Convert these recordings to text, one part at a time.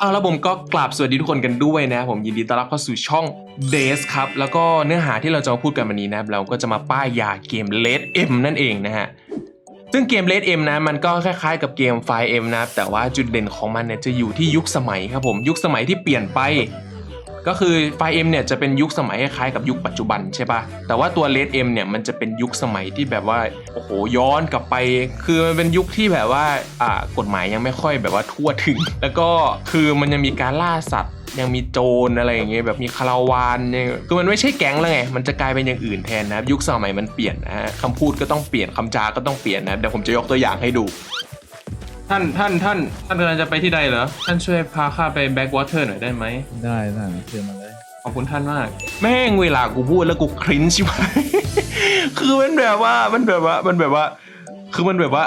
เอาแล้วผมก็กราบสวัสดีทุกคนกันด้วยนะผมยินดีต้อนรับเข้าสู่ช่อง d a y s ครับแล้วก็เนื้อหาที่เราจะมาพูดกันวันนี้นะครับเราก็จะมาป้ายยาเกม Red M นั่นเองนะฮะซึ่งเกม Red M นะมันก็คล้ายๆกับเกม Fire M นะครับแต่ว่าจุดเด่นของมันเนี่ยจะอยู่ที่ยุคสมัยครับผมยุคสมัยที่เปลี่ยนไป ก็คือ Fire M เนี่ยจะเป็นยุคสมัยคล้ายกับยุคปัจจุบันใช่ปะแต่ว่าตัว Late M เนี่ยมันจะเป็นยุคสมัยที่แบบว่าโอ้โหย้อนกลับไป คือมันเป็นยุคที่แบบว่าอ่ากฎหมายยังไม่ค่อยแบบว่าทั่วถึง แล้วก็คือมันยังมีการล่าสัตว์ยังมีโจรอะไรอย่างเงี้ยแบบมีคาราวานเนี่ยคือมันไม่ใช่แก๊งแล้วไง มันจะกลายเป็นอย่างอื่นแทนนะครับยุคสมัยมันเปลี่ยนนะฮะคำพูดก็ต้องเปลี่ยนคำจาก็ต้องเปลี่ยนนะเดี๋ยวผมจะยกตัวอย่างให้ดู ท่านท่านท่านท่านกำลังจะไปที่ใดเหรอ ท่านช่วยพาข้าไปแบ็กวอเตอร์หน่อยได้ไหม ได้ได้เชิญมาเลยขอบคุณท่านมาก แม่งเวลากูพูดแล้วกูคริ้นชิบหาย คือมันแบบว่ามันแบบว่ามันแบบว่า คือมันแบบว่า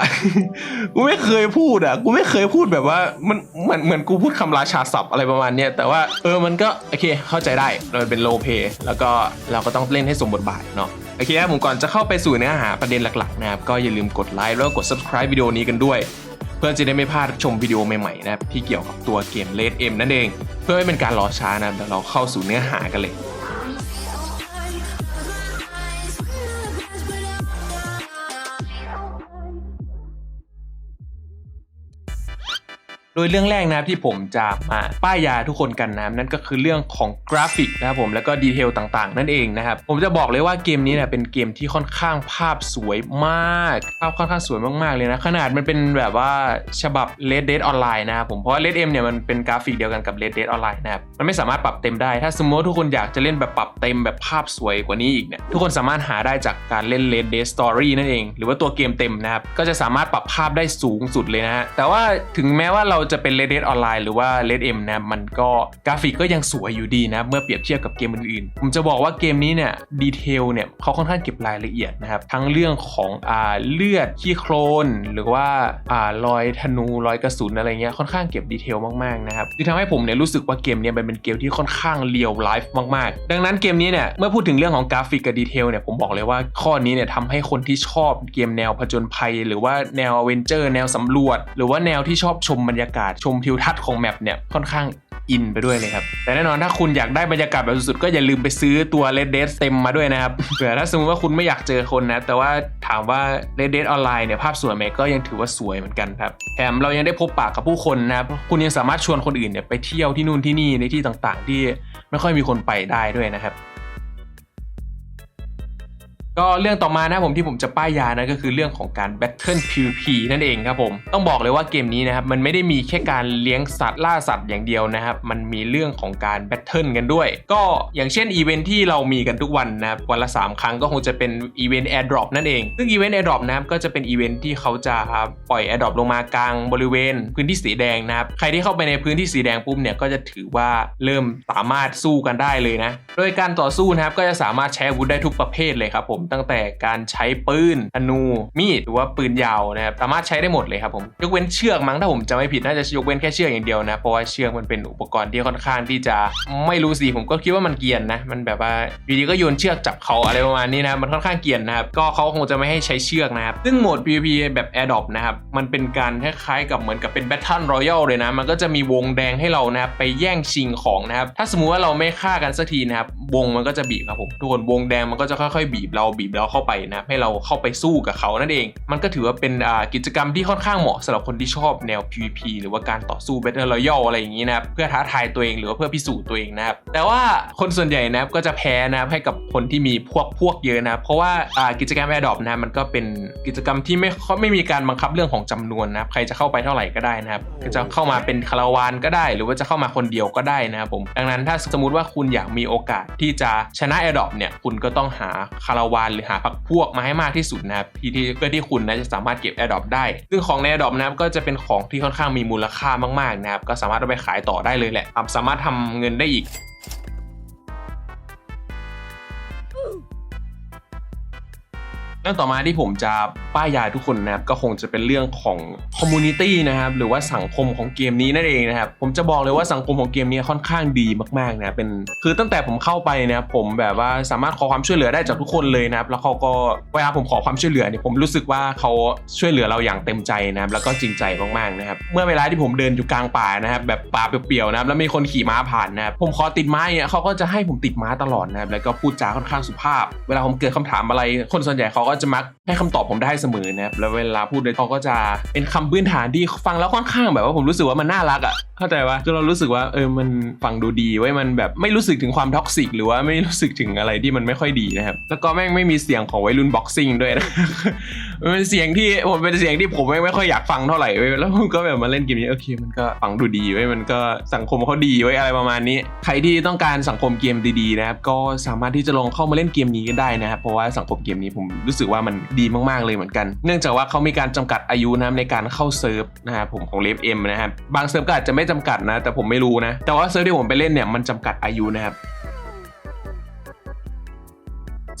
กูไม่เคยพูดอะ กูไม่เคยพูดแบบว่ามันเหมือนเหมือนกูพูดคำราชาศัพท์อะไรประมาณเนี้ยแต่ว่าเออมันก็โอเคเข้าใจได้เราเป็นโลเพแล้วก็เราก็ต้องเล่นให้สมบทบาทเนาะโอเคครับผมก่อนจะเข้าไปสู่เนื้อหาประเด็นหลักๆนะครับก็อย่าลืมกดไลค์แล้วก็กด subscribe วิดีโอนี้กันด้วย เพื่อจะได้ไม่พลาดชมวิดีโอใหม่ๆนะครับที่เกี่ยวกับตัวเกมเลดเอ็มนั่นเอง เพื่อไม่เป็นการรอช้านะเดี๋ยวเราเข้าสู่เนื้อหากันเลย โดยเรื่องแรกนะครับที่ผมจะมาป้ายยาทุกคนกันนะครับนั่นก็คือเรื่องของกราฟิกนะครับผมแล้วก็ดีเทลต่างๆ นั่นเองนะครับผมจะบอกเลยว่าเกมนี้เนี่ยเป็นเกมที่ค่อนข้างภาพสวยมาก ภาพค่อนข้างสวยมากๆเลยนะ ขนาดมันเป็นแบบว่าฉบับ Red Dead Online นะครับผมเพราะว่า Red M เนี่ยมันเป็นกราฟิกเดียวกันกับ Red Dead Online นะครับมันไม่สามารถปรับเต็มได้ ถ้าสมมติว่าทุกคนอยากจะเล่นแบบปรับเต็มแบบภาพสวยกว่านี้อีกเนี่ยทุกคนสามารถหาได้จากการเล่น Red Dead Story นั่นเอง หรือว่าตัวเกมเต็มนะครับก็จะสามารถปรับภาพได้สูงสุดเลยนะฮะแต่ว่าถึงแม้ว่าเราจะเป็น Red Dead Online หรือว่า Red M นะมันก็กราฟิกก็ยังสวยอยู่ดีนะ เมื่อเปรียบเทียบกับเกมอื่นๆ ผมจะบอกว่าเกมนี้เนี่ยดีเทลเนี่ยเขาค่อนข้างเก็บรายละเอียดนะครับทั้งเรื่องของอ่าเลือดขี้โคลน หรือว่าอ่ารอยธนูรอยกระสุนอะไรเงี้ยค่อนข้างเก็บดีเทลมากๆนะครับที่ทำให้ผมเนี่ยรู้สึกว่าเกมเนี้มันเป็นเกมที่ค่อนข้างเรียลไลฟ์มากๆ ดังนั้นเกมนี้เนี่ยเมื่อพูดถึงเรื่องของกราฟิกกับดีเทลเนี่ยผมบอกเลยว่าข้อนี้เนี่ยทำให้คนที่ชอบเกมแนวผจญภัย หรือว่าแนวอเวนเจอร์ แนวสำรวจ หรือว่าแนวที่ชอบชมบรรยากาศชมทิวทัศน์ของแมปเนี่ยค่อนข้างอินไปด้วยเลยครับ แต่แน่นอนถ้าคุณอยากได้บรรยากาศแบบสุดๆ ก็อย่าลืมไปซื้อตัว Red Dead เต็มมาด้วยนะครับเผื่อถ้าสมมติว่าคุณไม่อยากเจอคนนะ แต่ว่าถามว่า Red Dead Online เนี่ยภาพสวยไหมก็ยังถือว่าสวยเหมือนกันครับแถมเรายังได้พบปากกับผู้คนนะครับคุณยังสามารถชวนคนอื่นเนี่ยไปเที่ยวที่นู่นที่นี่ในที่ต่างๆ ที่ไม่ค่อยมีคนไปได้ด้วยนะครับ ก็เรื่องต่อมานะผมที่ผมจะป้ายยานะก็คือเรื่องของการ Battle PVP นั่นเองครับผม ต้องบอกเลยว่าเกมนี้นะครับมันไม่ได้มีแค่การเลี้ยงสัตว์ล่าสัตว์อย่างเดียวนะครับ มันมีเรื่องของการ Battle กันด้วย ก็อย่างเช่นอีเวนท์ที่เรามีกันทุกวันนะครับวันละ 3 ครั้งก็คงจะเป็นอีเวนต์ Airdrop นั่นเอง ซึ่งอีเวนต์ Airdrop นะครับก็จะเป็นอีเวนท์ที่เขาจะปล่อย Airdrop ลงมากลางบริเวณ พื้นที่สีแดงนะครับใครที่เข้าไปในพื้นที่สีแดงปุ๊บเนี่ยก็จะถือว่าเริ่มสามารถสู้กันได้เลยนะโดยการต่อสู้นะครับก็จะสามารถใช้อาวุธได้ทุกประเภทเลยครับผมตั้งแต่การใช้ปืนธนูมีดหรือว่าปืนยาวนะครับสามารถใช้ได้หมดเลยครับผมยกเว้นเชือกมั้งถ้าผมจำไม่ผิดน่าจะยกเว้นแค่เชือกอย่างเดียวนะเพราะว่าเชือกมันเป็นอุปกรณ์ที่ค่อนข้างที่จะไม่รู้สิผมก็คิดว่ามันเกียนนะมันแบบว่าอยู่ดีก็โยนเชือกจับเขาอะไรประมาณนี้นะมันค่อนข้างเกียนนะครับก็เขาคงจะไม่ให้ใช้เชือกนะครับซึ่งโหมด PVP แบบ a i r d r o p นะครับมันเป็นการคล้ายๆกับเหมือนกับเป็น Battle Royale เลยนะมันก็จะมีวงแดงให้เรานะครับไปแย่งชิงของนะครับถ้าสมมุติว่าเราไม่ฆ่ากันสักทีนะครับวงมันก็จะบีบครับผมทุกคนวงแดงมันก็จะค่อยๆ บีบเราบีบเราเข้าไปนะให้เราเข้าไปสู้กับเขานั่นเอง มันก็ถือว่าเป็นกิจกรรมที่ค่อนข้างเหมาะสำหรับคนที่ชอบแนว PVP หรือว่าการต่อสู้ Battle Royale อะไรอย่างนี้นะครับเพื่อท้าทายตัวเองหรือว่าเพื่อพิสูจน์ตัวเองนะครับแต่ว่าคนส่วนใหญ่นะครับก็จะแพ้นะครับให้กับคนที่มีพวกพวกเยอะนะเพราะว่ากิจกรรม a i r d r o p นะมันก็เป็นกิจกรรมที่ไม่ไม่มีการบังคับเรื่องของจำนวนนะครับใครจะเข้าไปเท่าไหร่ก็ได้นะครับก็จะเข้ามาเป็นคาราวานก็ได้ หรือว่าจะเข้ามาคนเดียวก็ได้นะครับผมดังนั้นถ้าสมมติว่าคุณอยากมีโอกาสที่จะชนะ a i r d r o p เนี่ยคุณก็ต้องหาคาราวานหรือหาพักพวกมาให้มากที่สุดนะครับที่ที่เพื่อที่คุณนะจะสามารถเก็บ a i r d r o p ได้ ซึ่งของใน a i r d r o p นะครับก็จะเป็นของที่ค่อนข้างมีมูลค่ามากๆนะครับก็สามารถเอาไปขายต่อได้เลยแหละสามารถทำเงินได้อีก เรื่องต่อมาที่ผมจะป้ายยาทุกคนนะครับก็คงจะเป็นเรื่องของคอมมูนิตี้นะครับหรือว่าสังคมของเกมนี้นั่นเองนะครับผมจะบอกเลยว่าสังคมของเกมนี้ค่อนข้างดีมากๆนะเป็นคือตั้งแต่ผมเข้าไปนะครับผมแบบว่าสามารถขอความช่วยเหลือได้จากทุกคนเลยนะครับแล้วเขาก็เวลาผมขอความช่วยเหลือเนี่ยผมรู้สึกว่าเขาช่วยเหลือเราอย่างเต็มใจนะครับแล้วก็จริงใจมากๆนะครับเมื่อเวลาที่ผมเดินอยู่กลางป่านะครับแบบป่าเปลี่ยวๆนะครับแล้วมีคนขี่ม้าผ่านนะครับผมขอติดม้าเนี่ยเขาก็จะให้ผมติดม้าตลอดนะครับแล้วก็พูดจาค่อนข้างสุภาพ เวลาผมเกิดคำถามอะไรคนส่วนใหญ่เขาก็จะมักให้คำตอบผมได้เสมอนะครับแล้วเวลาพูดเนี่ยเขาก็จะเป็นคำพื้นฐานที่ฟังแล้วค่อนข้างแบบว่าผมรู้สึกว่ามันน่ารักอะเข้าใจว่าคือเรารู้สึกว่าเออมันฟังดูดีไว้มันแบบไม่รู้สึกถึงความท็อกซิกหรือว่าไม่รู้สึกถึงอะไรที่มันไม่ค่อยดีนะครับแล้วก็แม่งไม่มีเสียงของวัยรุ่นบ็อกซิ่งด้วยนะมันเป็นเสียงที่ผมเป็นเสียงที่ผมไม่ไม่ค่อยอยากฟังเท่าไหร่เว้ยแล้วผมก็แบบมาเล่นเกมนี้โอเค มันก็ฟังดูดีไว้มันก็สังคมเขาดีไว้อะไรประมาณนี้ ใครที่ต้องการสังคมเกมดีๆนะครับก็สามารถที่จะลองเข้ามาเล่นเกมนี้กันได้นะครับเพราะว่าสังคมเกมนี้ผมรู้สึกว่ามันดีมากๆเลยเหมือนกัน เนื่องจากว่าเขามีการจำกัดอายุนะครับในการเข้าเซิร์ฟนะครับผมของเลฟเอ็มนะครับบางเซิร์ฟก็อาจจะไม่จำกัดนะ แต่ผมไม่รู้นะแต่ว่าเซิร์ฟที่ผมไปเล่นเนี่ยมันจำกัดอายุนะครับ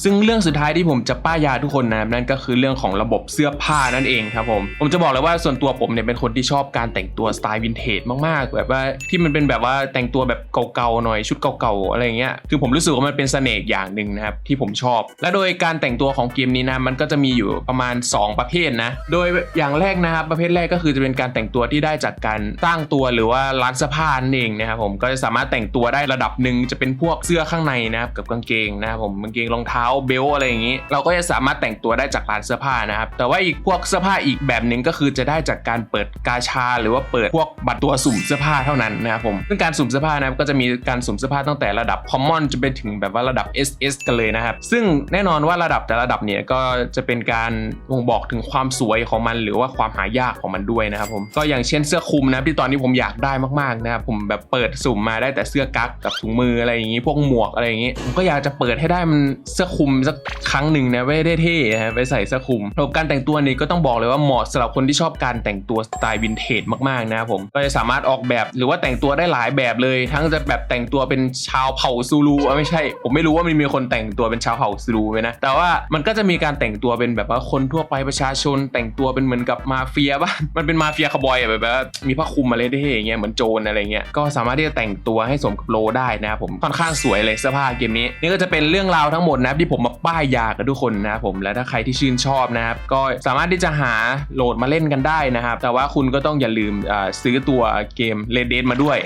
ซึ่งเรื่องสุดท้ายที่ผมจะป้ายยาทุกคนนะนั่นก็คือเรื่องของระบบเสื้อผ้านั่นเองครับผมผมจะบอกเลยว่าส่วนตัวผมเนี่ยเป็นคนที่ชอบการแต่งตัวสไตล์วินเทจมากๆ แบบว่าที่มันเป็นแบบว่าแต่งตัวแบบเก่าๆหน่อยชุดเก่าๆอะไรเงี้ยคือผมรู้สึกว่ามันเป็นเสน่ห์อย่างหนึ่งนะครับที่ผมชอบ และโดยการแต่งตัวของเกมนี้นะมันก็จะมีอยู่ประมาณ 2 ประเภทนะโดยอย่างแรกนะครับประเภทแรกก็คือจะเป็นการแต่งตัวที่ได้จากการสร้างตัวหรือว่าร้านเสื้อผ้านั่นเองนะครับผมก็จะสามารถแต่งตัวได้ระดับหนึ่งจะเป็นพวกเสื้อข้างในนะครับกับกางเกงนะครับผมกางเกงรองเท้าเบลอะไรอย่างนี้ เราก็จะสามารถแต่งตัวได้จากร้านเสื้อผ้านะครับ แต่ว่าอีกพวกเสื้อผ้าอีกแบบหนึ่งก็คือจะได้จากการเปิดกาชา หรือว่าเปิดพวกบัตรตัวสุ่มเสื้อผ้าเท่านั้นนะครับผมซึ่งการสุ่มเสื้อผ้านะครับก็จะมีการสุ่มเสื้อผ้าตั้งแต่ระดับ common จนไปถึงแบบว่าระดับ SS กันเลยนะครับ ซึ่งแน่นอนว่าระดับแต่ระดับเนี่ยก็จะเป็นการบ่งบอกถึงความสวยของมัน หรือว่าความหายากของมันด้วยนะครับผมก็อย่างเช่นเสื้อคลุมนะที่ตอนนี้ผมอยากได้มากๆนะครับผมแบบเปิดสุ่มมาได้แต่เสื้อกั๊กกับถุงมืออะไรอย่างนี้พวกหมวกอะไรอย่างนี้ผมก็อยากจะเปิดให้ได้มันเสื้อคลุมสักครั้งหนึ่งนะไว้ได้เท่ๆนะไปใส่เสื้อคลุมระบบการแต่งตัวนี้ก็ต้องบอกเลยว่าเหมาะสำหรับคนที่ชอบการแต่งตัวสไตล์วินเทจมากๆนะครับผมก็จะสามารถออกแบบหรือว่าแต่งตัวได้หลายแบบเลย ทั้งจะแบบแต่งตัวเป็นชาวเผ่าซูลูอะไม่ใช่ ผมไม่รู้ว่ามันมีคนแต่งตัวเป็นชาวเผ่าซูลูไหมนะแต่ว่ามันก็จะมีการแต่งตัวเป็นแบบว่าคนทั่วไปประชาชน แต่งตัวเป็นเหมือนกับมาเฟียบ้างมันเป็นมาเฟียคาบอยแบบว่ามีผ้าคลุมอะไรได้อย่างเงี้ยเหมือนโจรอะไรเงี้ยก็สามารถที่จะแต่งตัวให้สมกับโลได้นะครับผมค่อนข้างสวยเลยเสื้อผ้าเกมนี้นี่ก็จะเป็นเรื่องราวทั้งหมดนะที่ผมมาป้ายยากับทุกคนนะครับผมและถ้าใครที่ชื่นชอบนะครับก็สามารถที่จะหาโหลดมาเล่นกันได้นะครับ แต่ว่าคุณก็ต้องอย่าลืมซื้อตัวเกม Red Dead มาด้วย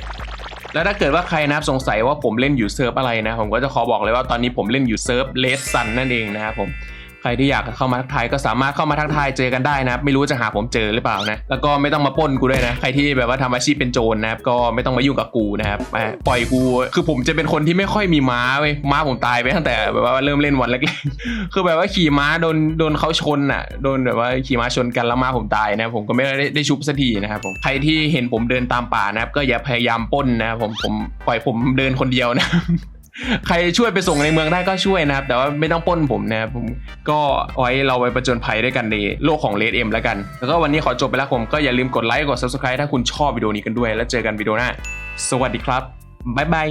แล้วถ้าเกิดว่าใครนะครับสงสัยว่าผมเล่นอยู่เซิร์ฟอะไรนะ ผมก็จะขอบอกเลยว่าตอนนี้ผมเล่นอยู่เซิร์ฟเลสซันนั่นเองนะครับผม ใครที่อยากเข้ามาทักทายก็สามารถเข้ามาทักทายเจอกันได้นะครับไม่รู้จะหาผมเจอหรือเปล่านะแล้วก็ไม่ต้องมาป้นกูด้วยนะใครที่แบบว่าทำอาชีพเป็นโจรนะครับก็ไม่ต้องมายุ่งกับกูนะครับปล่อยกูคือผมจะเป็นคนที่ไม่ค่อยมีม้าเว้ยม้าผมตายไปตั้งแต่แบบว่าเริ่มเล่นวันแรกๆคือแบบว่าขี่ม้าโดนโดนเขาชนอะโดนแบบว่าขี่ม้าชนกันแล้วม้าผมตายนะผมก็ไม่ได้ได้ชุบสักทีนะครับผมใครที่เห็นผมเดินตามป่านะครับก็อย่าพยายามป้นนะครับผมผมปล่อยผมเดินคนเดียวนะ ใครช่วยไปส่งในเมืองได้ก็ช่วยนะครับ แต่ว่าไม่ต้องป้นผมนะครับผมก็เอาไว้เราไปประจนภัยด้วยกันในโลกของเลดเอ็มแล้วกัน แล้วก็วันนี้ขอจบไปแล้วผมก็อย่าลืมกดไลค์กด subscribe ถ้าคุณชอบวิดีโอนี้กันด้วย แล้วเจอกันวิดีโอหน้า สวัสดีครับบ๊ายบาย